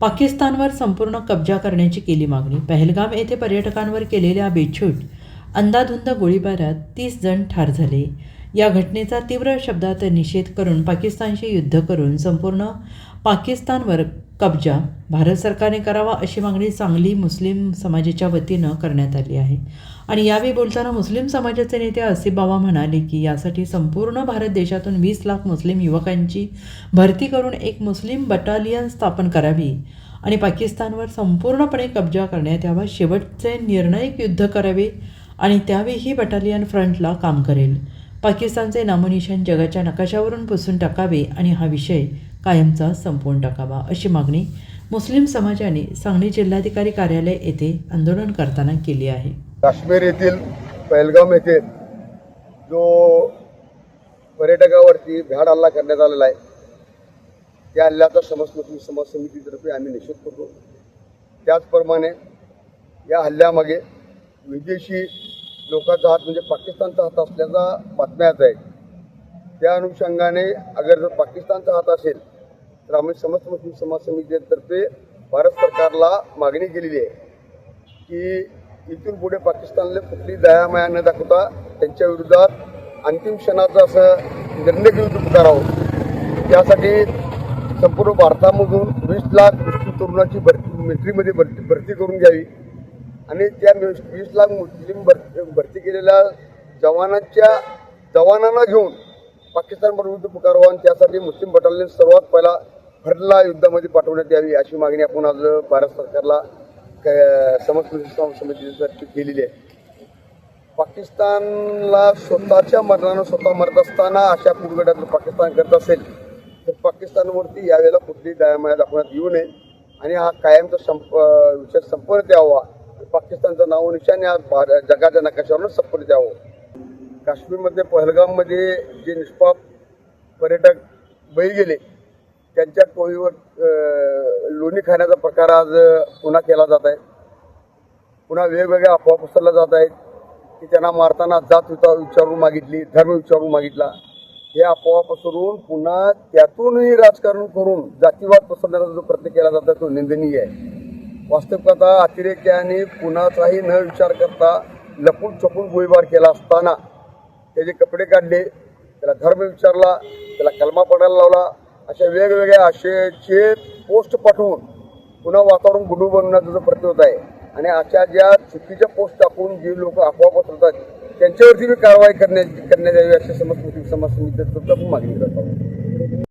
पाकिस्तानवर संपूर्ण कब्जा करण्याची केली मागणी. पहलगाम येथे पर्यटकांवर केलेल्या बेछूट अंदाधुंद गोळीबारात तीस जण ठार झाले. या घटनेचा तीव्र शब्दात निषेध करून पाकिस्तानशी युद्ध करून संपूर्ण पाकिस्तानवर कब्जा भारत सरकारने करावा अशी मागणी सांगली मुस्लिम समाजाच्या वतीनं करण्यात आली आहे. आणि यावेळी बोलताना मुस्लिम समाजाचे नेते आसिफ बाबा म्हणाले की यासाठी संपूर्ण भारत देशातून वीस लाख मुस्लिम युवकांची भरती करून एक मुस्लिम बटालियन स्थापन करावी आणि पाकिस्तानवर संपूर्णपणे कब्जा करण्यात यावा शेवटचे निर्णायक युद्ध करावे आणि त्यावेळी ही बटालियन फ्रंटला काम करेल. पाकिस्तानचे नामोनिशान जगाच्या नकाशावरून पुसून टाकावे आणि हा विषय कायमचा संपवून टाकावा अशी मागणी मुस्लिम समाजाने सांगली जिल्हाधिकारी कार्यालय येथे आंदोलन करताना केली आहे. काश्मीर येथील पहलगाम येथे जो पर्यटकावरती भ्याड हल्ला करण्यात आलेला आहे त्या हल्ल्याचा समस्त मुस्लिम समाज समितीतर्फे आम्ही निषेध करतो. त्याचप्रमाणे या हल्ल्यामागे विदेशी लोकांचा हात म्हणजे पाकिस्तानचा हात असल्याचा बातम्या येत आहेत. त्या अनुषंगाने अगर जर पाकिस्तानचा हात असेल तर आम्ही समस्त मुस्लिम समाज समितीतर्फे भारत सरकारला मागणी केलेली आहे की इथून पुढे पाकिस्तानला कुठली दयामाया न दाखवता त्यांच्या विरोधात अंतिम क्षणाचा असं निर्णय घेऊन करावं त्यासाठी संपूर्ण भारतामधून वीस लाख मुस्लिम तरुणाची भरती मिलिटरीमध्ये भरती भरती करून घ्यावी. आणि त्या वीस वीस लाख मुस्लिम भरती भरती केलेल्या जवानांच्या जवानांना घेऊन पाकिस्तान विरुद्ध पुकारवा आणि त्यासाठी मुस्लिम बटालियन सर्वात पहिला भरला युद्धामध्ये पाठवण्यात यावी अशी मागणी आपण आज भारत सरकारला क- समितीसाठी केलेली आहे. पाकिस्तानला स्वतःच्या मरणानं स्वतः मरत असताना अशा कुडगड्यात पाकिस्तान करत असेल तर पाकिस्तानवरती यावेळेला कुठलीही दयामाया दाखवण्यात येऊ नये आणि हा कायमचा संप विषय संपर्क द्यावा पाकिस्तानचं नाव निशाने या भार- जगाच्या नकाशावरून संपर्क द्यावं काश्मीरमध्ये पहलगाममध्ये जे निष्पाप पर्यटक बळी गेले त्यांच्या टोळीवर लोणी खाण्याचा प्रकार आज पुन्हा केला जात आहे. पुन्हा वेगवेगळ्या अफवा पसरल्या जात आहेत की त्यांना मारताना जात विचारून मागितली धर्म विचारून मागितला. हे अफवा पसरून पुन्हा त्यातूनही राजकारण करून जातीवाद पसरण्याचा जो प्रयत्न केला जातो तो निंदनीय आहे. वास्तविकता अतिरेक्याने कुणाचाही न विचार करता लपून छपून गोळीबार केला असताना त्याचे कपडे काढले त्याला धर्म विचारला त्याला कलमा पडायला लावला अशा वेगवेगळ्या आशयाचे पोस्ट पाठवून पुन्हा वातावरण गुडू बनण्याचं जो प्रयत्न होत आहे आणि अशा ज्या चुकीच्या पोस्ट टाकून जे लोक अफवा पसरतात त्यांच्यावरती बी कारवाई करण्यात करण्यात यावी अशा समज समाज समितीचं आपण मागणी करत आहोत.